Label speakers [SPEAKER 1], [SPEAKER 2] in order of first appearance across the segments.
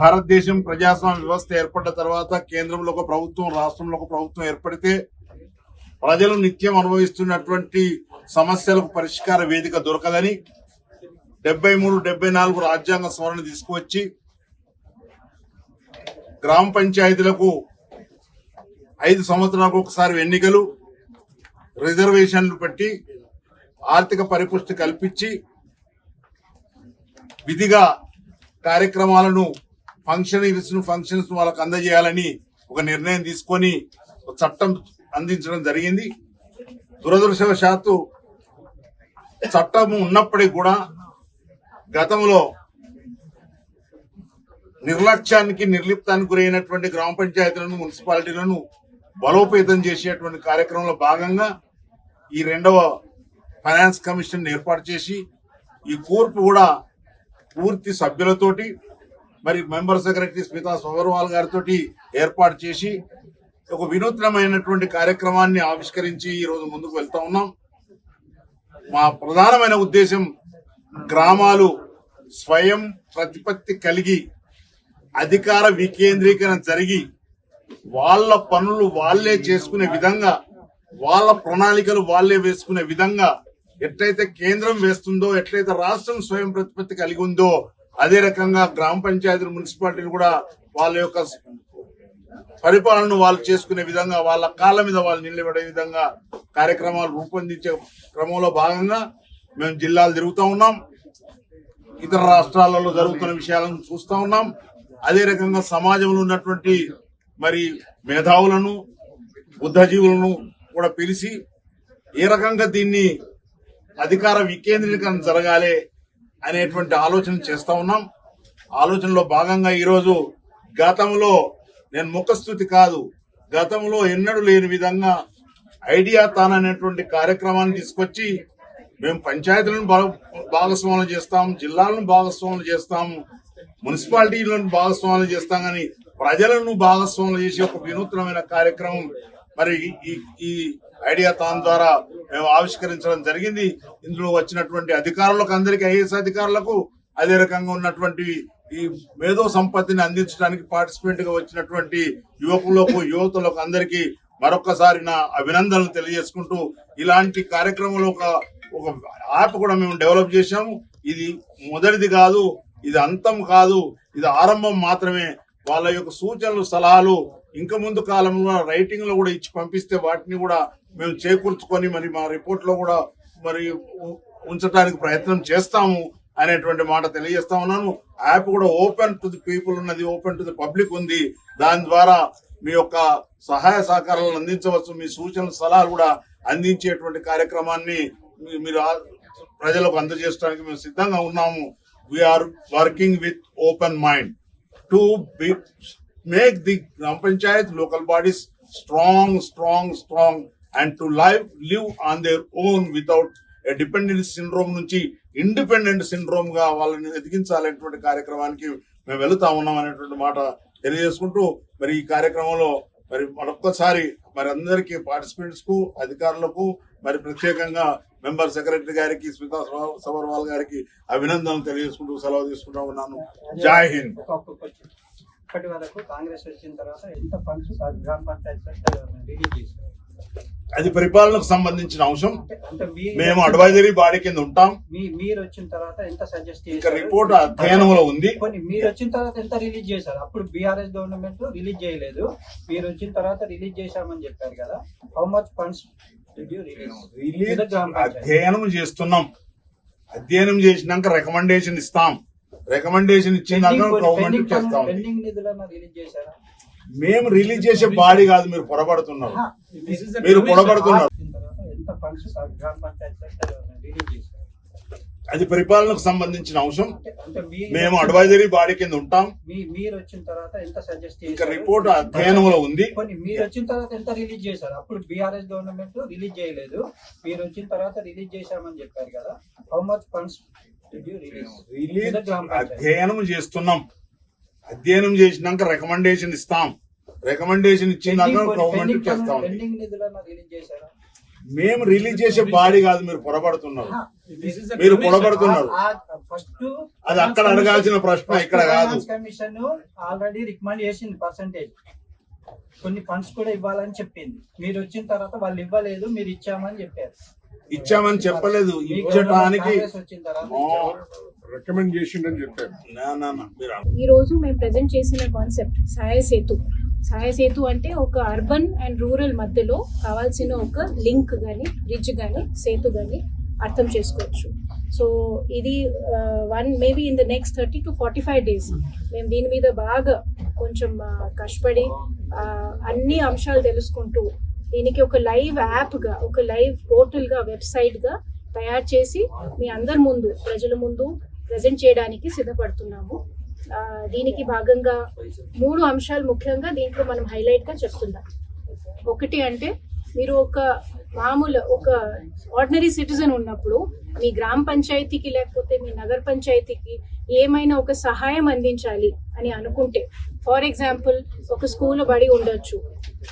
[SPEAKER 1] భారతదేశం ప్రజాస్వామ్య వ్యవస్థ ఏర్పడ్డ తర్వాత కేంద్రంలో ఒక ప్రభుత్వం రాష్ట్రంలో ఒక ప్రభుత్వం ఏర్పడితే ప్రజలు నిత్యం అనుభవిస్తున్నటువంటి సమస్యలకు పరిష్కార వేదిక దొరకదని డెబ్బై మూడు డెబ్బై నాలుగు రాజ్యాంగ సవరణ తీసుకువచ్చి గ్రామ పంచాయతీలకు ఐదు సంవత్సరాలకు ఒకసారి ఎన్నికలు రిజర్వేషన్లు పెట్టి ఆర్థిక పరిపుష్టి కల్పించి విధిగా కార్యక్రమాలను ఫంక్షనరీస్ను ఫంక్షన్స్ వాళ్ళకు అందజేయాలని ఒక నిర్ణయం తీసుకొని చట్టం అందించడం జరిగింది. దురదృష్టవశాత్తు చట్టం ఉన్నప్పటికీ కూడా గతంలో నిర్లక్ష్యానికి నిర్లిప్తానికి గురైనటువంటి గ్రామ పంచాయతీలను మున్సిపాలిటీలను బలోపేతం చేసేటువంటి కార్యక్రమంలో భాగంగా ఈ రెండవ ఫైనాన్స్ కమిషన్ ఏర్పాటు చేసి ఈ కూర్పు కూడా పూర్తి సభ్యులతోటి మరి మెంబర్ సెక్రటరీ స్మితా సోగర్వాల్ గారితో ఏర్పాటు చేసి ఒక వినూత్నమైనటువంటి కార్యక్రమాన్ని ఆవిష్కరించి ఈరోజు ముందుకు వెళ్తా ఉన్నాం. మా ప్రధానమైన ఉద్దేశం గ్రామాలు స్వయం ప్రతిపత్తి కలిగి అధికార వికేంద్రీకరణ జరిగి వాళ్ళ పనులు వాళ్ళే చేసుకునే విధంగా వాళ్ళ ప్రణాళికలు వాళ్ళే వేసుకునే విధంగా ఎట్లయితే కేంద్రం వేస్తుందో ఎట్లయితే రాష్ట్రం స్వయం ప్రతిపత్తి కలిగి ఉందో అదే రకంగా గ్రామ పంచాయతీలు మున్సిపాలిటీలు కూడా వాళ్ళ యొక్క పరిపాలనను వాళ్ళు చేసుకునే విధంగా వాళ్ళ కాళ్ళ మీద వాళ్ళు నిలబడే విధంగా కార్యక్రమాలు రూపొందించే క్రమంలో భాగంగా మేము జిల్లాలు తిరుగుతూ ఉన్నాం. ఇతర రాష్ట్రాలలో జరుగుతున్న విషయాలను చూస్తూ ఉన్నాం. అదే రకంగా సమాజంలో ఉన్నటువంటి మరి మేధావులను బుద్ధజీవులను కూడా పిలిచి ఏ రకంగా దీన్ని అధికార వికేంద్రీకరణ జరగాలి అనేటువంటి ఆలోచన చేస్తా ఉన్నాం. ఆలోచనలో భాగంగా ఈరోజు గతంలో నేను ముఖస్థుతి కాదు గతంలో ఎన్నడూ లేని విధంగా ఐడియా తాన్ అనేటువంటి కార్యక్రమాన్ని తీసుకొచ్చి మేము పంచాయతీలను భాగస్వాములు చేస్తాము జిల్లాలను భాగస్వాములు చేస్తాము మున్సిపాలిటీలను భాగస్వాములు చేస్తాం కానీ ప్రజలను భాగస్వాములు చేసే ఒక వినూత్నమైన కార్యక్రమం మరి ఈ ఈ ఐడియా తాన్ ద్వారా మేము ఆవిష్కరించడం జరిగింది. ఇందులో వచ్చినటువంటి అధికారులకు అందరికీ ఐఏఎస్ అధికారులకు అదే రకంగా ఉన్నటువంటి ఈ మేధో సంపత్తిని అందించడానికి పార్టిసిపెంట్గా వచ్చినటువంటి యువకులకు యువతులకు అందరికీ మరొకసారి నా అభినందనలు తెలియజేసుకుంటూ ఇలాంటి కార్యక్రమంలో ఒక ఒక యాప్ కూడా మేము డెవలప్ చేశాము. ఇది మొదటిది కాదు ఇది అంతం కాదు ఇది ఆరంభం మాత్రమే. వాళ్ళ యొక్క సూచనలు సలహాలు ఇంకా ముందు కాలంలో రైటింగ్లో కూడా ఇచ్చి పంపిస్తే వాటిని కూడా మేము చేకూర్చుకొని మరి మా రిపోర్ట్లో కూడా మరి ఉ- ఉంచడానికి ప్రయత్నం చేస్తాము అనేటువంటి మాట తెలియజేస్తా ఉన్నాను. యాప్ కూడా ఓపెన్ టు ది పీపుల్ ఉన్నది ఓపెన్ టు ది పబ్లిక్ ఉంది. దాని ద్వారా మీ యొక్క సహాయ సహకారాలను అందించవచ్చు మీ సూచనలు సలహాలు కూడా అందించేటువంటి కార్యక్రమాన్ని మీ- మీరు ప్రజలకు అందజేయడానికి మేము సిద్ధంగా ఉన్నాము. We are working with open mind to make the grama panchayat local bodies strong strong strong and to live live on their own without dependent syndrome నుంచి ఇండిపెండెంట్ సిండ్రోమ్గా వాళ్ళని ఎదిగించాలనేటువంటి కార్యక్రమానికి మేము వెళుతా ఉన్నాం అనేటువంటి మాట తెలియజేసుకుంటూ మరి ఈ కార్యక్రమంలో మరి మరొక్కసారి మరి అందరికీ పార్టిసిపెంట్స్కు అధికారులకు మరి ప్రత్యేకంగా మెంబర్ సెక్రటరీ గారికి స్మితా సబర్వాల్ గారికి అభినందనలు తెలియజేసుకుంటూ సెలవు తీసుకుంటా ఉన్నాను. జై హింద్.
[SPEAKER 2] ఇప్పటి వరకు కాంగ్రెస్ వచ్చిన తర్వాత ఎంత ఫండ్స్ గ్రామ పంచాయతీ రిలీజ్ చేశారు.
[SPEAKER 1] అది పరిపాలనకు సంబంధించిన అంశం. మేము అడ్వైజరీ బాడీ కింద ఉంటాం.
[SPEAKER 2] మీరు వచ్చిన తర్వాత ఎంత సజెస్ట్
[SPEAKER 1] ఇంకా రిపోర్ట్ అధ్యయనంలో ఉంది.
[SPEAKER 2] మీరు వచ్చిన తర్వాత ఎంత రిలీజ్ చేశారు? అప్పుడు బీఆర్ఎస్ గవర్నమెంట్ రిలీజ్ చేయలేదు. మీరు వచ్చిన తర్వాత రిలీజ్ చేశామని చెప్పారు కదా. హౌ మచ్ ఫండ్స్
[SPEAKER 1] రిలీజ్ అధ్యయనం చేస్తున్నాం. అధ్యయనం చేసినాక రికమెండేషన్ ఇస్తాం. రికమెండేషన్ ఇచ్చినాక గవర్నమెంట్ చేస్తాం మేము రిలీజ్ చేసే బాడీ కాదు మీరు పొరపడుతున్నారు మీరు పొరపడుతున్నారు
[SPEAKER 2] వచ్చిన తర్వాత ఎంత ఫండ్స్ గ్రామ పంచాయతీ రిలీజ్ చేశారు?
[SPEAKER 1] అది పరిపాలనకు సంబంధించిన అంశం.
[SPEAKER 2] అంటే- అంటే మీ-
[SPEAKER 1] మేము అడ్వైజరీ బాడీ కింద ఉంటాం.
[SPEAKER 2] మీ మీరు వచ్చిన తర్వాత ఎంత సజెస్ట్
[SPEAKER 1] ఇంకా రిపోర్ట్ అధ్యయనంలో ఉంది.
[SPEAKER 2] కొన్ని మీరు వచ్చిన తర్వాత ఎంత రిలీజ్ చేశారు? అప్పుడు బీఆర్ఎస్ గవర్నమెంట్ రిలీజ్ చేయలేదు. మీరు వచ్చిన తర్వాత రిలీజ్ చేశామని చెప్పారు కదా. హౌ మచ్ ఫండ్స్
[SPEAKER 1] అధ్యయనం చేస్తున్నాం. అధ్యయనం చేసినాక రికమెండేషన్ ఇస్తాం. రికమెండేషన్ ఇచ్చినాక గవర్నమెంట్ చేస్తాం మేము రిలీజ్ చేసే బాడీ కాదు మీరు పొరపడుతున్నారు మీరు పొరపడుతున్నారు
[SPEAKER 2] ఫస్ట్
[SPEAKER 1] అది అక్కడ అడగాల్సిన ప్రశ్న ఇక్కడ కాదు.
[SPEAKER 2] కమిషన్ ఆల్రెడీ రికమెండ్ చేసింది పర్సంటేజ్ కొన్ని ఫండ్స్ కూడా ఇవ్వాలని చెప్పింది. మీరు వచ్చిన తర్వాత వాళ్ళు ఇవ్వలేదు మీరు ఇచ్చామని చెప్పారు.
[SPEAKER 1] ఇచ్చామని చెప్పలేదు. ఇచ్చటానికి.
[SPEAKER 3] రికమెండ్ చేసిండని చెప్పారు.
[SPEAKER 4] ఈ రోజు మేము ప్రజెంట్ చేసిన కాన్సెప్ట్ సహాయ సేతు. సహాయ సేతు అంటే ఒక అర్బన్ అండ్ రూరల్ మధ్యలో కావాల్సిన ఒక లింక్ కానీ బ్రిడ్జ్ కానీ సేతు కానీ అర్థం చేసుకోవచ్చు. సో ఇది one maybe in the next thirty to forty five days మేము దీని మీద బాగా కొంచెం కష్టపడి అన్ని అంశాలు తెలుసుకుంటూ దీనికి ఒక లైవ్ యాప్గా ఒక లైవ్ పోర్టల్గా వెబ్సైట్గా తయారు చేసి మీ అందరి ముందు ప్రజల ముందు ప్రజెంట్ చేయడానికి సిద్ధపడుతున్నాము. దీనికి భాగంగా మూడు అంశాలు ముఖ్యంగా దీంట్లో మనం హైలైట్గా చెప్తున్నాం. ఒకటి అంటే మీరు ఒక మామూలు ఒక ఆర్డినరీ సిటిజన్ ఉన్నప్పుడు మీ గ్రామ పంచాయతీకి లేకపోతే మీ నగర పంచాయతీకి ఏమైనా ఒక సహాయం అందించాలి అని అనుకుంటే ఫర్ ఎగ్జాంపుల్ ఒక స్కూల్ బడి ఉండొచ్చు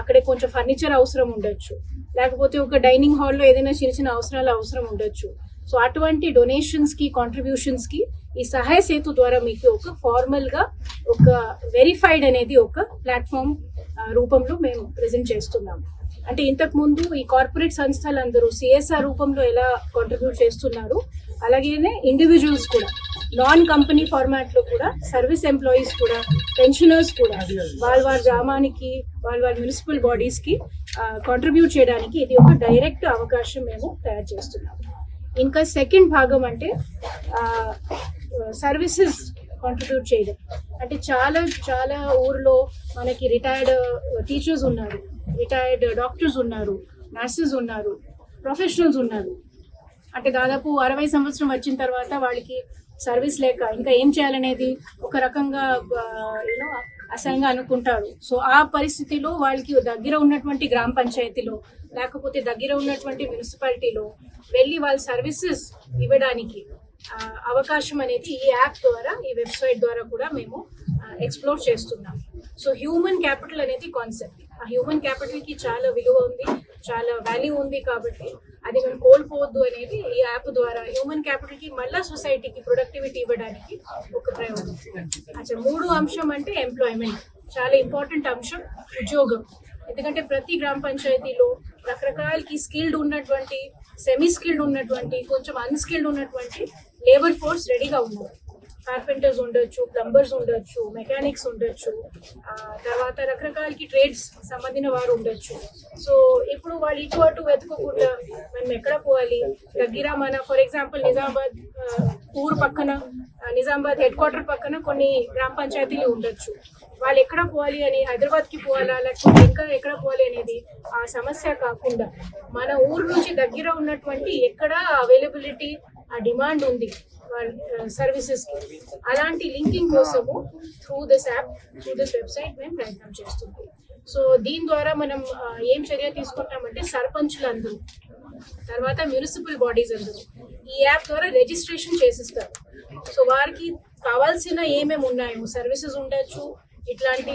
[SPEAKER 4] అక్కడ కొంచెం ఫర్నిచర్ అవసరం ఉండొచ్చు లేకపోతే ఒక డైనింగ్ హాల్లో ఏదైనా చిన్న చిన్న అవసరాలు అవసరం ఉండొచ్చు. సో అటువంటి డొనేషన్స్కి కాంట్రిబ్యూషన్స్కి ఈ సహాయ సేతు ద్వారా మీకు ఒక ఫార్మల్గా ఒక వెరిఫైడ్ అనేది ఒక ప్లాట్ఫామ్ రూపంలో మేము ప్రెజెంట్ చేస్తున్నాం. అంటే ఇంతకు ముందు ఈ కార్పొరేట్ సంస్థలు అందరూ సిఎస్ఆర్ రూపంలో ఎలా కాంట్రిబ్యూట్ చేస్తున్నారు అలాగే ఇండివిజువల్స్ కూడా నాన్ కంపెనీ ఫార్మాట్లో కూడా సర్వీస్ ఎంప్లాయీస్ కూడా పెన్షనర్స్ కూడా వాళ్ళ వారి గ్రామానికి వాళ్ళ వారి మున్సిపల్ బాడీస్కి కాంట్రిబ్యూట్ చేయడానికి ఇది ఒక డైరెక్ట్ అవకాశం మేము తయారు చేస్తున్నాం. ఇంకా సెకండ్ భాగం అంటే సర్వీసెస్ కాంట్రిబ్యూట్ చేయడం. అంటే చాలా చాలా ఊర్లో మనకి రిటైర్డ్ టీచర్స్ uh, ఉన్నారు రిటైర్డ్ డాక్టర్స్ ఉన్నారు నర్సెస్ ఉన్నారు ప్రొఫెషనల్స్ ఉన్నారు. అంటే దాదాపు అరవై సంవత్సరం వచ్చిన తర్వాత వాళ్ళకి సర్వీస్ లేక ఇంకా ఏం చేయాలనేది ఒక రకంగా యూనో అసహ్యంగా అనుకుంటారు. సో ఆ పరిస్థితిలో వాళ్ళకి దగ్గర ఉన్నటువంటి గ్రామ పంచాయతీలో లేకపోతే దగ్గర ఉన్నటువంటి మున్సిపాలిటీలో వెళ్ళి వాళ్ళ సర్వీసెస్ ఇవ్వడానికి అవకాశం అనేది ఈ యాప్ ద్వారా ఈ వెబ్సైట్ ద్వారా కూడా మేము ఎక్స్ప్లోర్ చేస్తున్నాం. సో హ్యూమన్ క్యాపిటల్ అనేది కాన్సెప్ట్. ఆ హ్యూమన్ క్యాపిటల్కి చాలా విలువ ఉంది. చాలా వాల్యూ ఉంది కాబట్టి అది మేము కోల్పోవద్దు అనేది ఈ యాప్ ద్వారా హ్యూమన్ క్యాపిటల్కి మళ్ళా సొసైటీకి ప్రొడక్టివిటీ ఇవ్వడానికి ఒక ప్రయోజనం అచ్చా మూడు అంశం అంటే ఎంప్లాయ్మెంట్ చాలా ఇంపార్టెంట్ అంశం ఉద్యోగం. ఎందుకంటే ప్రతి గ్రామ పంచాయతీలో రకరకాలకి స్కిల్డ్ ఉన్నటువంటి సెమీ స్కిల్డ్ ఉన్నటువంటి కొంచెం అన్స్కిల్డ్ ఉన్నటువంటి లేబర్ ఫోర్స్ రెడీగా ఉన్నారు. కార్పెంటర్స్ ఉండొచ్చు ప్లంబర్స్ ఉండొచ్చు మెకానిక్స్ ఉండొచ్చు తర్వాత రకరకాలకి ట్రేడ్స్ సంబంధించిన వారు ఉండొచ్చు. సో ఇప్పుడు వాళ్ళు ఇటు అటు వెతుకోకుండా మనం ఎక్కడ పోవాలి? దగ్గర మన ఫర్ ఎగ్జాంపుల్ నిజామాబాద్ ఊరు పక్కన నిజామాబాద్ హెడ్ క్వార్టర్ పక్కన కొన్ని గ్రామ పంచాయతీలు ఉండొచ్చు. వాళ్ళు ఎక్కడ పోవాలి అని హైదరాబాద్కి పోవాలా? లేకపోతే ఇంకా ఎక్కడ పోవాలి అనేది ఆ సమస్య కాకుండా మన ఊరు నుంచి దగ్గర ఉన్నటువంటి ఎక్కడ అవైలబిలిటీ ఆ డిమాండ్ ఉంది. సర్వీసెస్కి uh, అలాంటి లింకింగ్ కోసము through this app through this website మేము ప్రయత్నం చేస్తుంది సో దీని ద్వారా మనం ఏం చర్య తీసుకుంటామంటే సర్పంచులు అందరూ తర్వాత మున్సిపల్ బాడీస్ అందరూ ఈ యాప్ ద్వారా రిజిస్ట్రేషన్ చేసిస్తారు. సో వారికి కావాల్సిన ఏమేమి ఉన్నాయో సర్వీసెస్ ఉండొచ్చు ఇట్లాంటి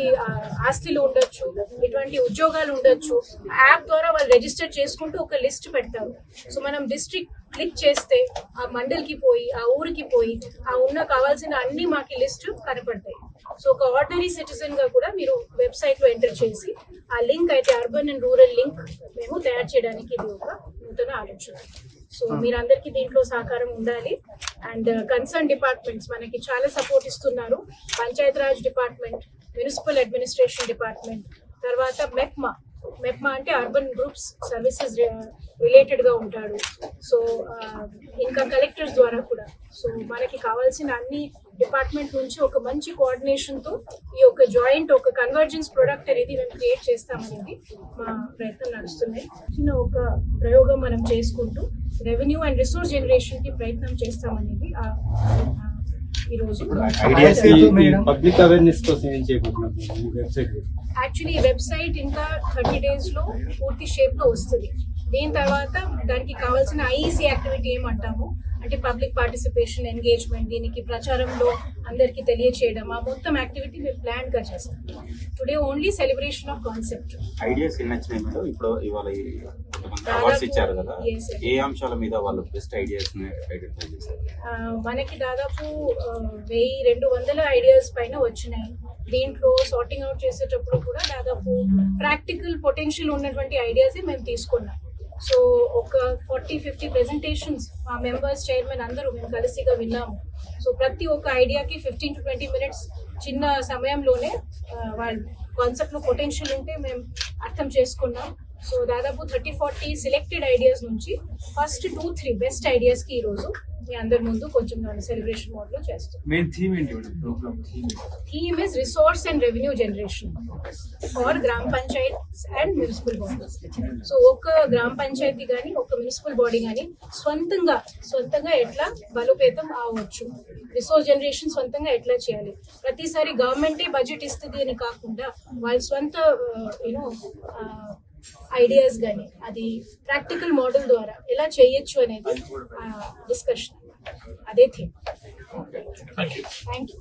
[SPEAKER 4] ఆస్తులు ఉండొచ్చు ఇటువంటి ఉద్యోగాలు ఉండొచ్చు యాప్ ద్వారా వాళ్ళు రిజిస్టర్ చేసుకుంటూ ఒక లిస్ట్ పెడతారు. సో మనం డిస్ట్రిక్ట్ క్లిక్ చేస్తే ఆ మండల్కి పోయి ఆ ఊరికి పోయి ఆ ఉన్న కావాల్సిన అన్ని మాకి లిస్ట్ కనపడతాయి. సో ఒక ఆర్డినరీ సిటిజన్గా కూడా మీరు వెబ్సైట్లో ఎంటర్ చేసి ఆ లింక్ అయితే అర్బన్ అండ్ రూరల్ లింక్ మేము తయారు చేయడానికి ఇది ఒక నూతన ఆలోచన. సో మీరందరికీ దీంట్లో సహకారం ఉండాలి. అండ్ కన్సర్న్ డిపార్ట్మెంట్స్ మనకి చాలా సపోర్ట్ ఇస్తున్నారు. Panchayat Raj department municipal administration department తర్వాత మెప్మా మెప్మా అంటే అర్బన్ గ్రూప్స్ సర్వీసెస్ రిలేటెడ్గా ఉంటాడు. సో ఇంకా కలెక్టర్స్ ద్వారా కూడా. సో మనకి కావాల్సిన అన్ని డిపార్ట్మెంట్ నుంచి ఒక మంచి కోఆర్డినేషన్తో ఈ యొక్క జాయింట్ ఒక కన్వర్జెన్స్ ప్రొడక్ట్ అనేది మేము క్రియేట్ చేస్తామనేది మా ప్రయత్నం నడుస్తున్నాయి. చిన్న ఒక ప్రయోగం మనం చేసుకుంటూ రెవెన్యూ అండ్ రిసోర్స్ జనరేషన్కి ప్రయత్నం చేస్తామనేది ఆ ఆ, ఈ రోజు
[SPEAKER 5] ఐడియాస్
[SPEAKER 2] మేడం.
[SPEAKER 5] పబ్లిక్ అవేర్నెస్ కోసం ఏం వెబ్సైట్
[SPEAKER 4] యాక్చువల్లీ వెబ్సైట్ ఇంకా థర్టీ డేస్లో పూర్తి షేప్లో వస్తుంది. దీని తర్వాత దానికి కావాల్సిన ఐఈసీ యాక్టివిటీ ఏమంటాము అంటే పబ్లిక్ పార్టిసిపేషన్ ఎంగేజ్మెంట్ దీనికి ప్రచారంలో అందరికీ తెలియచేయడం ఆ మొత్తం యాక్టివిటీ మేము ప్లాన్గా చేస్తాం. Today only celebration of concept
[SPEAKER 6] ideas ఇప్పుడు ఇవాళ ఈ కొంతమంది అవార్డ్స్ ఇచ్చారు కదా.
[SPEAKER 4] Yes, yes.
[SPEAKER 6] ఏ అంశాల మీద వాళ్ళు బెస్ట్ ఐడియాస్ ఐడెంటిఫై చేశారు?
[SPEAKER 4] ఆ, మనకి దాదాపు వెయ్యి రెండు వందల ఐడియాస్ పైన వచ్చినాయి. దీంట్లో సార్టింగ్ అవుట్ చేసేటప్పుడు కూడా దాదాపు ప్రాక్టికల్ పొటెన్షియల్ ఉన్నటువంటి ఐడియాసే మేము తీసుకున్నాం. సో ఒక ఫార్టీ ఫిఫ్టీ ప్రెజెంటేషన్స్ మా మెంబర్స్ చైర్మన్ అందరూ మేము కలిసిగా విన్నాము. సో ప్రతి ఒక్క ఐడియాకి ఫిఫ్టీన్ టు ట్వంటీ మినిట్స్ చిన్న సమయంలోనే వాళ్ళ కాన్సెప్ట్లో పొటెన్షియల్ ఉంటే మేము అర్థం చేసుకున్నాం. సో దాదాపు థర్టీ ఫార్టీ సెలెక్టెడ్ ఐడియాస్ నుంచి ఫస్ట్ టూ త్రీ బెస్ట్ ఐడియాస్కి ఈ రోజు మీ అందరి ముందు కొంచెం సెలబ్రేషన్ మోడ్లో చేస్తాం.
[SPEAKER 5] Theme
[SPEAKER 4] is resource and revenue generation for grama panchayat and municipal bodies so ఒక గ్రామ పంచాయతీ కానీ ఒక మున్సిపల్ బాడీ కానీ స్వంతంగా స్వంతంగా ఎట్లా బలోపేతం అవ్వచ్చు? రిసోర్స్ జనరేషన్ స్వంతంగా ఎట్లా చేయాలి? ప్రతిసారి గవర్నమెంటే బడ్జెట్ ఇస్తుంది అని కాకుండా వాళ్ళ స్వంత యూనో ఐడియాస్ కానీ అది ప్రాక్టికల్ మోడల్ ద్వారా ఎలా చేయొచ్చు అనేది డిస్కషన్ అదే థింగ్ థ్యాంక్ యూ